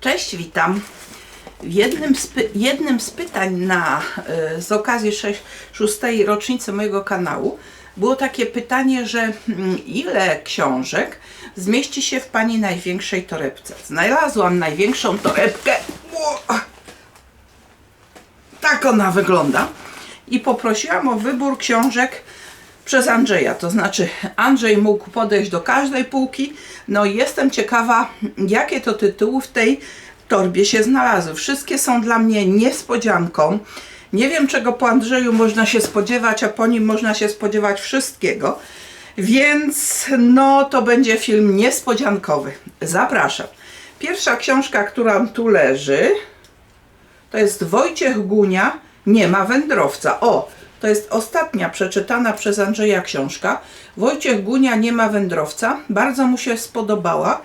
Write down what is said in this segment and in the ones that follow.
Cześć, witam. Jednym z, jednym z pytań na, y, z okazji sześć- szóstej rocznicy mojego kanału było takie pytanie, że mm, ile książek zmieści się w Pani największej torebce? Znalazłam największą torebkę. Tak ona wygląda. I poprosiłam o wybór książek przez Andrzeja. To znaczy, Andrzej mógł podejść do każdej półki. No i jestem ciekawa, jakie to tytuły w tej torbie się znalazły. Wszystkie są dla mnie niespodzianką. Nie wiem, czego po Andrzeju można się spodziewać, a po nim można się spodziewać wszystkiego. Więc no to będzie film niespodziankowy. Zapraszam. Pierwsza książka, która tu leży, to jest Wojciech Gunia, Nie ma wędrowca. O, to jest ostatnia przeczytana przez Andrzeja książka. Wojciech Gunia, Nie ma wędrowca. Bardzo mu się spodobała.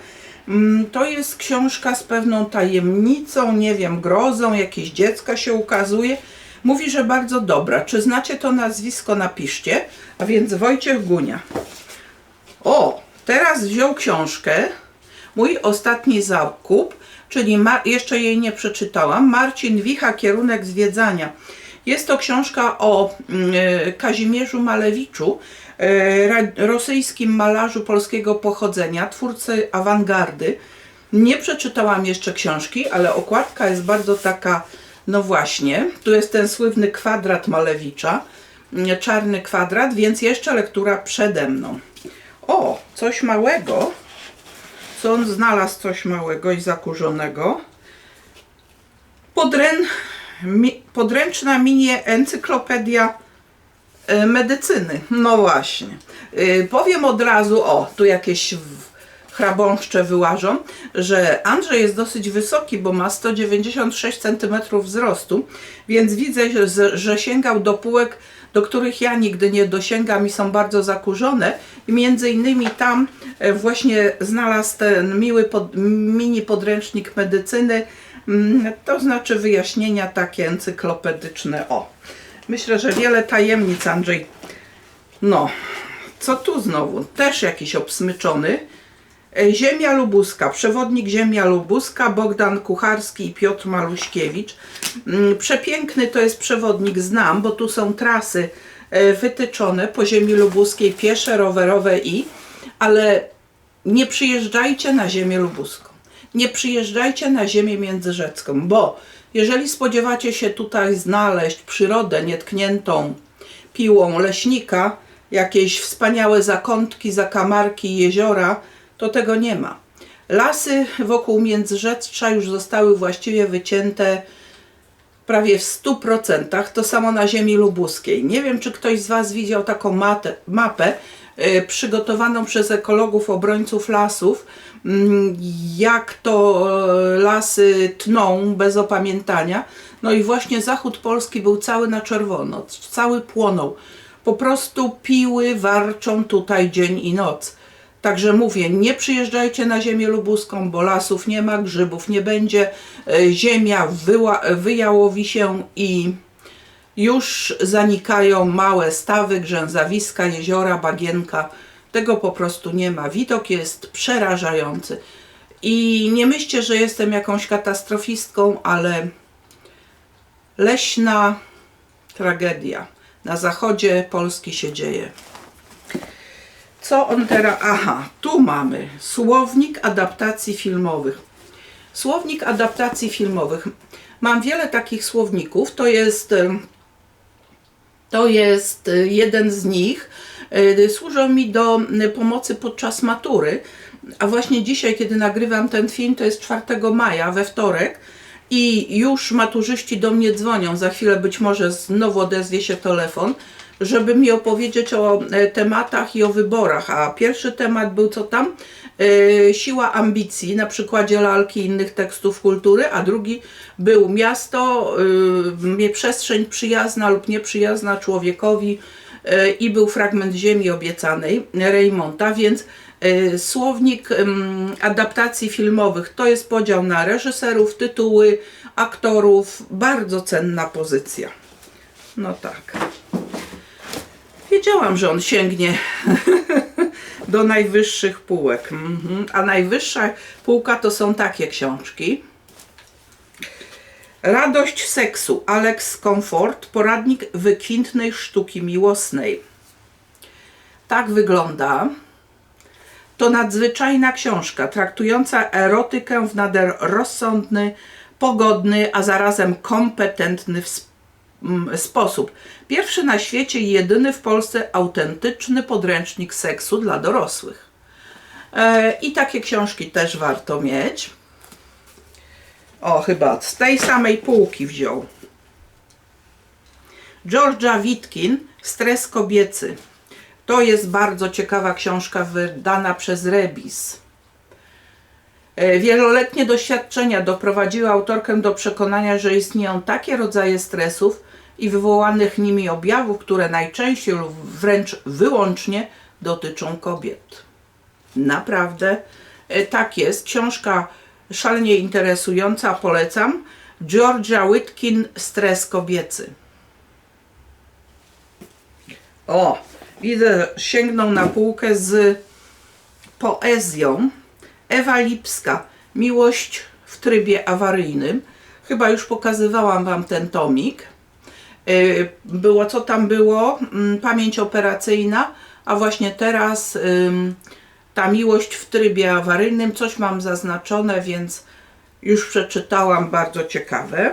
Mm, To jest książka z pewną tajemnicą, nie wiem, grozą, jakieś dziecko się ukazuje. Mówi, że bardzo dobra. Czy znacie to nazwisko? Napiszcie. A więc Wojciech Gunia. O, teraz wziął książkę. Mój ostatni zakup, czyli jeszcze jej nie przeczytałam. Marcin Wicha, kierunek zwiedzania. Jest to książka o mm, e, Kazimierzu Malewiczu, e, rosyjskim malarzu polskiego pochodzenia, twórcy awangardy. Nie przeczytałam jeszcze książki, ale okładka jest bardzo taka, no właśnie, tu jest ten słynny kwadrat Malewicza, mm, czarny kwadrat, więc jeszcze lektura przede mną. O, coś małego. Co on znalazł coś małego i zakurzonego. Podrę... Mi... Podręczna mini encyklopedia e, medycyny. No właśnie. E, Powiem od razu, o, tu jakieś chrabąszcze wyłażą, że Andrzej jest dosyć wysoki, bo ma 196 cm wzrostu, więc widzę, że, że sięgał do półek, do których ja nigdy nie dosięgam i są bardzo zakurzone. I między innymi tam e, właśnie znalazł ten miły pod, mini podręcznik medycyny, to znaczy wyjaśnienia takie encyklopedyczne. O, myślę, że wiele tajemnic Andrzej. No, co tu znowu? Też jakiś obsmyczony. E, Ziemia Lubuska, przewodnik Ziemia Lubuska, Bogdan Kucharski i Piotr Maluśkiewicz. Mm, Przepiękny to jest przewodnik, znam, bo tu są trasy e, wytyczone po Ziemi Lubuskiej, piesze, rowerowe i, ale nie przyjeżdżajcie na Ziemię Lubuską. Nie przyjeżdżajcie na Ziemię Międzyrzecką, bo jeżeli spodziewacie się tutaj znaleźć przyrodę nietkniętą piłą leśnika, jakieś wspaniałe zakątki, zakamarki, jeziora, to tego nie ma. Lasy wokół Międzyrzeca już zostały właściwie wycięte prawie w 100%. To samo na ziemi lubuskiej. Nie wiem, czy ktoś z Was widział taką matę, mapę przygotowaną przez ekologów, obrońców lasów, mm, jak to e, lasy tną bez opamiętania. No i właśnie zachód Polski był cały na czerwono, cały płonął. Po prostu piły warczą tutaj dzień i noc. Także mówię, nie przyjeżdżajcie na ziemię lubuską, bo lasów nie ma, grzybów nie będzie, e, ziemia wyjałowi się i już zanikają małe stawy, grzęzawiska, jeziora, bagienka. Tego po prostu nie ma. Widok jest przerażający. I nie myślcie, że jestem jakąś katastrofistką, ale leśna tragedia. Na zachodzie Polski się dzieje. Co on teraz? Aha, tu mamy słownik adaptacji filmowych. Słownik adaptacji filmowych. Mam wiele takich słowników. To jest, to jest e, jeden z nich. E, Służą mi do m, pomocy podczas matury. A właśnie dzisiaj, kiedy nagrywam ten film, to jest 4 maja, we wtorek. I już maturzyści do mnie dzwonią. Za chwilę być może znowu odezwie się telefon, żeby mi opowiedzieć o e, tematach i o wyborach. A pierwszy temat był co tam? E, siła ambicji na przykładzie lalki i innych tekstów kultury, a drugi był miasto, y, przestrzeń przyjazna lub nieprzyjazna człowiekowi e, i był fragment ziemi obiecanej Reymonta, więc słownik adaptacji filmowych to jest podział na reżyserów, tytuły, aktorów, bardzo cenna pozycja. No tak. Wiedziałam, że on sięgnie do najwyższych półek. Mhm. A najwyższa półka to są takie książki. Radość seksu. Alex Comfort. Poradnik wykwintnej sztuki miłosnej. Tak wygląda. To nadzwyczajna książka traktująca erotykę w nader rozsądny, pogodny, a zarazem kompetentny w sp- m, sposób. Pierwszy na świecie i jedyny w Polsce autentyczny podręcznik seksu dla dorosłych. E, I takie książki też warto mieć. O, chyba z tej samej półki wziął. Georgia Witkin, Stres kobiecy. To jest bardzo ciekawa książka wydana przez Rebis. E, Wieloletnie doświadczenia doprowadziły autorkę do przekonania, że istnieją takie rodzaje stresów i wywołanych nimi objawów, które najczęściej lub wręcz wyłącznie dotyczą kobiet. Naprawdę e, tak jest. Książka szalenie interesująca, polecam. Georgia Whitkin, Stres kobiecy. O, widzę, sięgnął na półkę z poezją. Ewa Lipska, Miłość w trybie awaryjnym. Chyba już pokazywałam Wam ten tomik. Y, Było, co tam było? Mm, Pamięć operacyjna, a właśnie teraz ta miłość w trybie awaryjnym. Coś mam zaznaczone, więc już przeczytałam, bardzo ciekawe.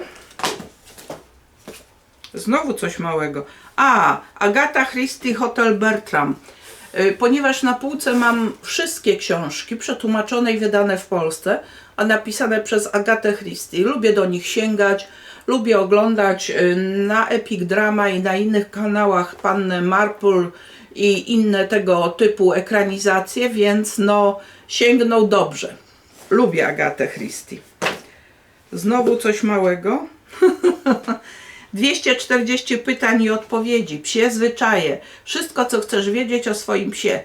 Znowu coś małego. A, Agata Christie, Hotel Bertram. Y, Ponieważ na półce mam wszystkie książki przetłumaczone i wydane w Polsce, a napisane przez Agatę Christie. Lubię do nich sięgać, lubię oglądać y, na Epic Drama i na innych kanałach Pannę Marple i inne tego typu ekranizacje, więc no sięgnął dobrze. Lubię Agatę Christie. Znowu coś małego. 240 pytań i odpowiedzi, psie zwyczaje, wszystko co chcesz wiedzieć o swoim psie.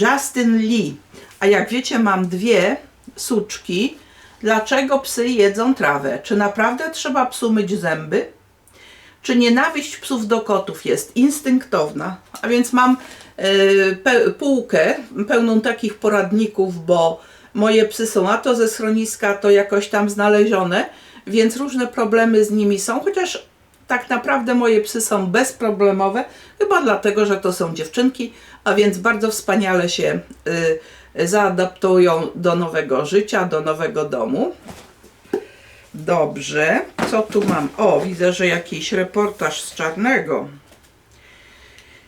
Justin Lee. A jak wiecie, mam dwie suczki. Dlaczego psy jedzą trawę? Czy naprawdę trzeba psu myć zęby? Czy nienawiść psów do kotów jest instynktowna? A więc mam pe- półkę pełną takich poradników, bo moje psy są a to ze schroniska, to jakoś tam znalezione, więc różne problemy z nimi są, chociaż tak naprawdę moje psy są bezproblemowe, chyba dlatego, że to są dziewczynki, a więc bardzo wspaniale się y, zaadaptują do nowego życia, do nowego domu. Dobrze, co tu mam? O, widzę, że jakiś reportaż z Czarnego.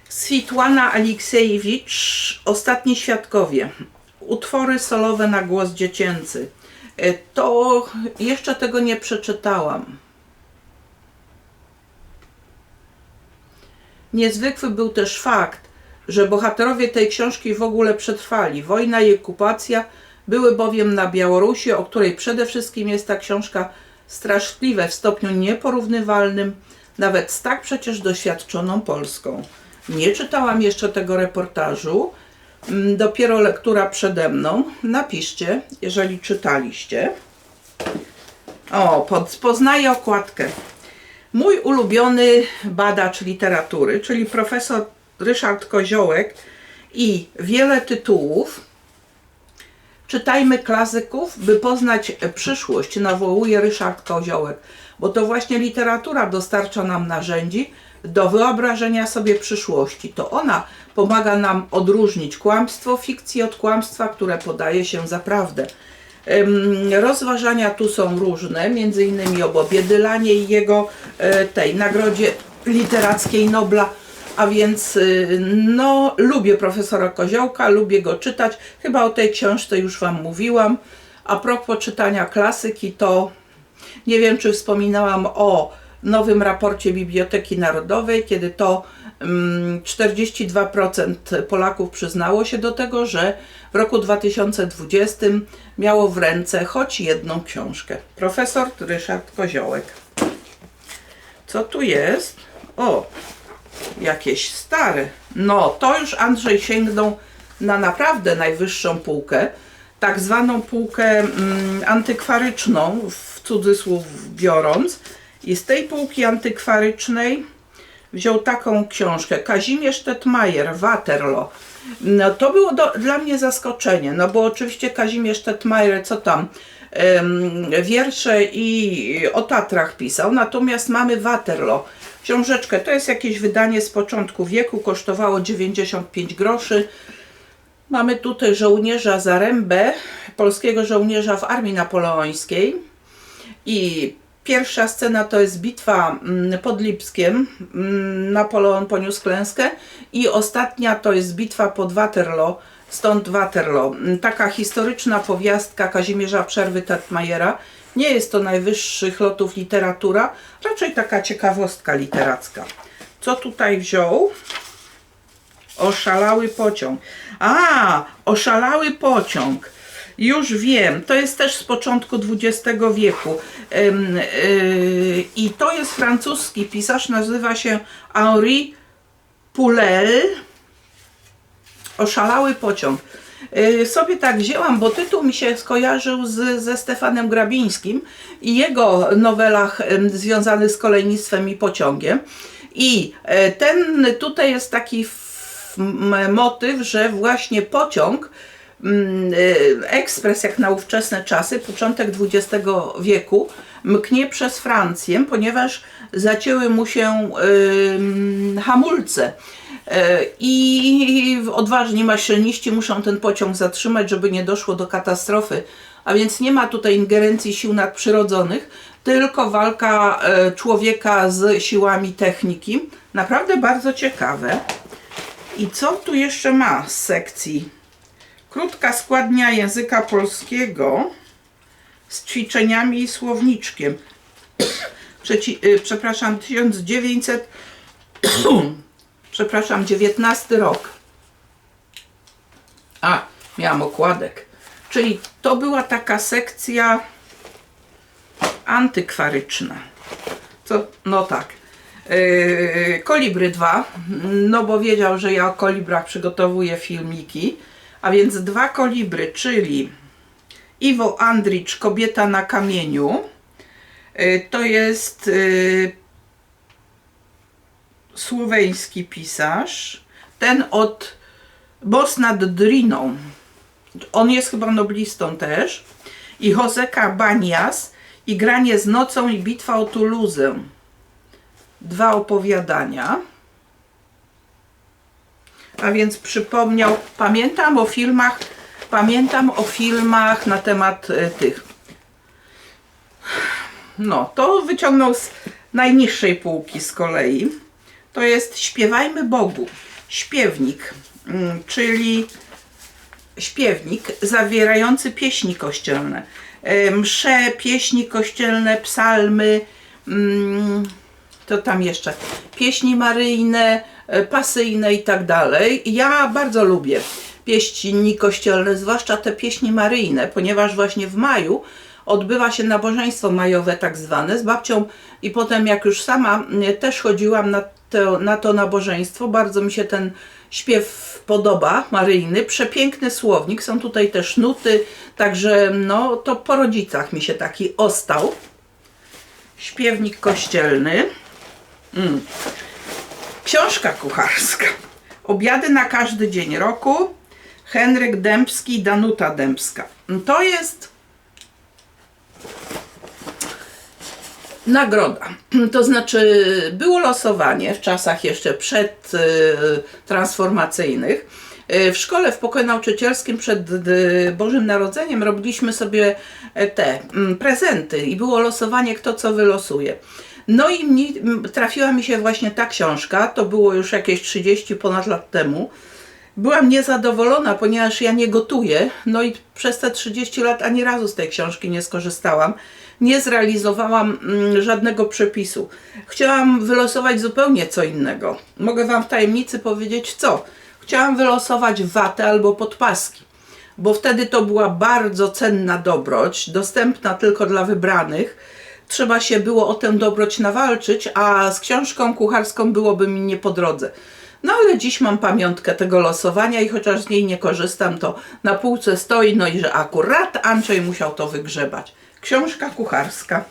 Switłana Aleksiejewicz, Ostatni Świadkowie. Utwory solowe na głos dziecięcy. E, To jeszcze tego nie przeczytałam. Niezwykły był też fakt, że bohaterowie tej książki w ogóle przetrwali. Wojna i okupacja były bowiem na Białorusi, o której przede wszystkim jest ta książka straszliwe w stopniu nieporównywalnym, nawet z tak przecież doświadczoną Polską. Nie czytałam jeszcze tego reportażu, mm, dopiero lektura przede mną. Napiszcie, jeżeli czytaliście. O, pod, poznaję okładkę. Mój ulubiony badacz literatury, czyli profesor Ryszard Koziołek i wiele tytułów. Czytajmy klasyków, by poznać przyszłość, nawołuje Ryszard Koziołek, bo to właśnie literatura dostarcza nam narzędzi do wyobrażenia sobie przyszłości. To ona pomaga nam odróżnić kłamstwo fikcji od kłamstwa, które podaje się za prawdę. Rozważania tu są różne, między innymi o Bobie Dylanie i jego e, tej nagrodzie literackiej Nobla, a więc y, no lubię profesora Koziołka, lubię go czytać. Chyba o tej książce już Wam mówiłam. A propos czytania klasyki, to nie wiem, czy wspominałam o nowym raporcie Biblioteki Narodowej, kiedy to 42% Polaków przyznało się do tego, że w roku 2020 miało w ręce choć jedną książkę. Profesor Ryszard Koziołek. Co tu jest? O, jakieś stare. No, to już Andrzej sięgnął na naprawdę najwyższą półkę, tak zwaną półkę mm, antykwaryczną, w cudzysłów biorąc. I z tej półki antykwarycznej wziął taką książkę Kazimierz Tetmajer, Waterloo. No, to było do, dla mnie zaskoczenie, no bo oczywiście Kazimierz Tetmajer, co tam, em, wiersze i o Tatrach pisał, natomiast mamy Waterloo. Książeczkę, to jest jakieś wydanie z początku wieku, kosztowało 95 groszy. Mamy tutaj żołnierza Zarębę, polskiego żołnierza w armii napoleońskiej. I pierwsza scena to jest bitwa mm, pod Lipskiem. Mm, Napoleon poniósł klęskę. I ostatnia to jest bitwa pod Waterloo. Stąd Waterloo. Mm, Taka historyczna powiastka Kazimierza Przerwy Tetmajera. Nie jest to najwyższych lotów literatura, raczej taka ciekawostka literacka. Co tutaj wziął? Oszalały pociąg. A, oszalały pociąg. Już wiem, to jest też z początku XX wieku. Yy, I to jest francuski pisarz, nazywa się Henri Poulel. Oszalały pociąg. Yy, sobie tak wzięłam, bo tytuł mi się skojarzył z, ze Stefanem Grabińskim i jego nowelach związanych z kolejnictwem i pociągiem. I e, ten tutaj jest taki motyw, że właśnie pociąg, ekspres jak na ówczesne czasy, początek XX wieku, mknie przez Francję, ponieważ zacięły mu się hamulce. E, I odważni maszyniści muszą ten pociąg zatrzymać, żeby nie doszło do katastrofy. A więc nie ma tutaj ingerencji sił nadprzyrodzonych, tylko walka e, człowieka z siłami techniki. Naprawdę bardzo ciekawe. I co tu jeszcze ma z sekcji? Krótka składnia języka polskiego z ćwiczeniami i słowniczkiem. Przeci- y, przepraszam, 1900 przepraszam, 19 rok. A, miałam okładek. Czyli to była taka sekcja antykwaryczna. Co? No tak. Yy, Kolibry 2, no bo wiedział, że ja o kolibrach przygotowuję filmiki, a więc dwa kolibry, czyli Iwo Andricz, Kobieta na kamieniu. Yy, to jest yy, słoweński pisarz. Ten od Bos nad Driną. On jest chyba noblistą też. I Joseka Banias i Granie z nocą i Bitwa o Toulouse. Dwa opowiadania. A więc przypomniał, pamiętam o filmach, pamiętam o filmach na temat e, tych. No, to wyciągnął z najniższej półki z kolei. To jest Śpiewajmy Bogu. Śpiewnik, mm, czyli śpiewnik zawierający pieśni kościelne. E, Msze, pieśni kościelne, psalmy, mm, to tam jeszcze, pieśni maryjne, pasyjne i tak dalej. Ja bardzo lubię pieśni kościelne, zwłaszcza te pieśni maryjne, ponieważ właśnie w maju odbywa się nabożeństwo majowe tak zwane z babcią i potem jak już sama mm, też chodziłam na to, na to nabożeństwo, bardzo mi się ten śpiew podoba, maryjny, przepiękny słownik, są tutaj też nuty, także no to po rodzicach mi się taki ostał. Śpiewnik kościelny. Mm. Książka kucharska. Obiady na każdy dzień roku. Henryk Dębski i Danuta Dębska. To jest nagroda. To znaczy, było losowanie w czasach jeszcze przed y, transformacyjnych. Y, W szkole w pokoju nauczycielskim przed y, Bożym Narodzeniem robiliśmy sobie e, te mm, prezenty i było losowanie, kto co wylosuje. No i mi, trafiła mi się właśnie ta książka, to było już jakieś 30 ponad lat temu. Byłam niezadowolona, ponieważ ja nie gotuję, no i przez te 30 lat ani razu z tej książki nie skorzystałam. Nie zrealizowałam mm, żadnego przepisu. Chciałam wylosować zupełnie co innego. Mogę Wam w tajemnicy powiedzieć co. Chciałam wylosować watę albo podpaski, bo wtedy to była bardzo cenna dobroć, dostępna tylko dla wybranych. Trzeba się było o tę dobroć nawalczyć, a z książką kucharską byłoby mi nie po drodze. No ale dziś mam pamiątkę tego losowania i chociaż z niej nie korzystam, to na półce stoi, no i że akurat Andrzej musiał to wygrzebać. Książka kucharska.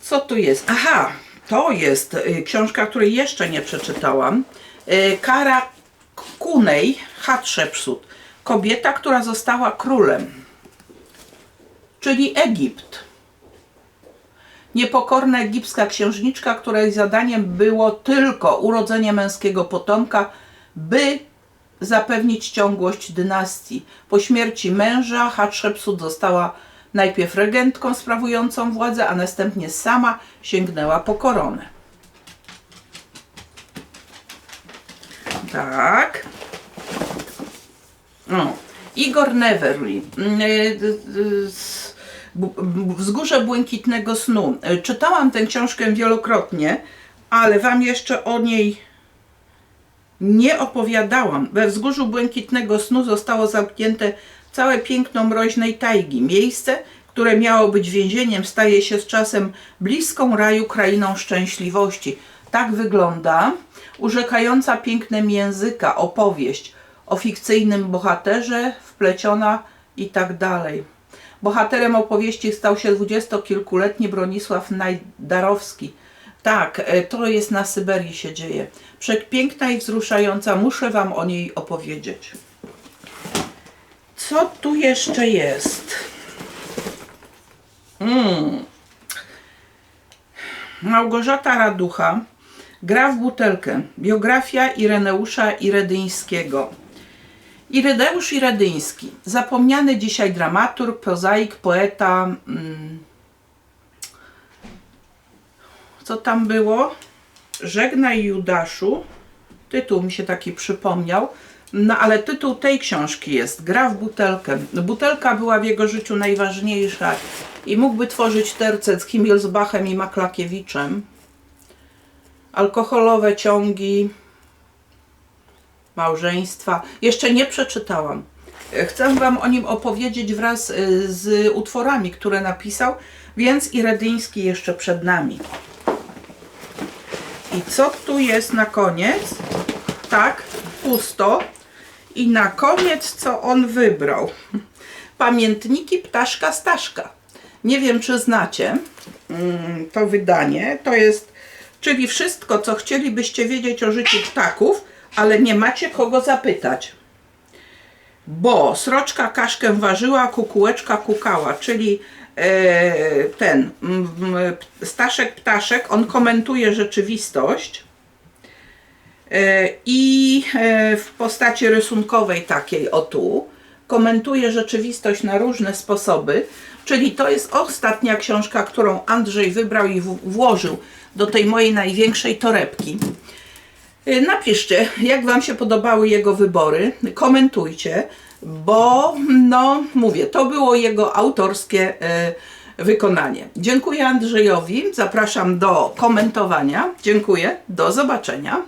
Co tu jest? Aha, to jest y, książka, której jeszcze nie przeczytałam. Y, Kara Kunej, Hatshepsut. Kobieta, która została królem. Czyli Egipt. Niepokorna egipska księżniczka, której zadaniem było tylko urodzenie męskiego potomka, by zapewnić ciągłość dynastii. Po śmierci męża Hatshepsut została najpierw regentką sprawującą władzę, a następnie sama sięgnęła po koronę. Tak. O. Igor Neverly. Wzgórze Błękitnego Snu. Y, Czytałam tę książkę wielokrotnie, ale Wam jeszcze o niej nie opowiadałam. We Wzgórzu Błękitnego Snu zostało zamknięte całe piękno mroźnej tajgi. Miejsce, które miało być więzieniem, staje się z czasem bliską raju krainą szczęśliwości. Tak wygląda urzekająca pięknem języka opowieść o fikcyjnym bohaterze, wpleciona i tak dalej. Bohaterem opowieści stał się dwudziestokilkuletni Bronisław Najdarowski. Tak, e, to jest na Syberii się dzieje. Przepiękna i wzruszająca, muszę Wam o niej opowiedzieć. Co tu jeszcze jest? Mm. Małgorzata Raducha gra w butelkę. Biografia Ireneusza Iredyńskiego. Ireneusz Iredyński, zapomniany dzisiaj dramaturg, prozaik, poeta. Mm, co tam było? Żegnaj Judaszu. Tytuł mi się taki przypomniał. No ale tytuł tej książki jest Gra w butelkę. Butelka była w jego życiu najważniejsza i mógłby tworzyć tercet z Himmelsbachem i Maklakiewiczem. Alkoholowe ciągi, małżeństwa. Jeszcze nie przeczytałam. Chcę Wam o nim opowiedzieć wraz y, z utworami, które napisał, więc Iredyński jeszcze przed nami. I co tu jest na koniec? Tak, pusto. I na koniec, co on wybrał? Pamiętniki Ptaszka Staszka. Nie wiem, czy znacie mm, to wydanie. To jest, czyli wszystko, co chcielibyście wiedzieć o życiu ptaków, ale nie macie kogo zapytać. Bo sroczka kaszkę ważyła, kukułeczka kukała, czyli e, ten Staszek Ptaszek, on komentuje rzeczywistość e, i e, w postaci rysunkowej takiej o tu komentuje rzeczywistość na różne sposoby, czyli to jest ostatnia książka, którą Andrzej wybrał i włożył do tej mojej największej torebki. Y, Napiszcie, jak Wam się podobały jego wybory, komentujcie, bo no mówię, to było jego autorskie y, wykonanie. Dziękuję Andrzejowi, zapraszam do komentowania. Dziękuję, do zobaczenia.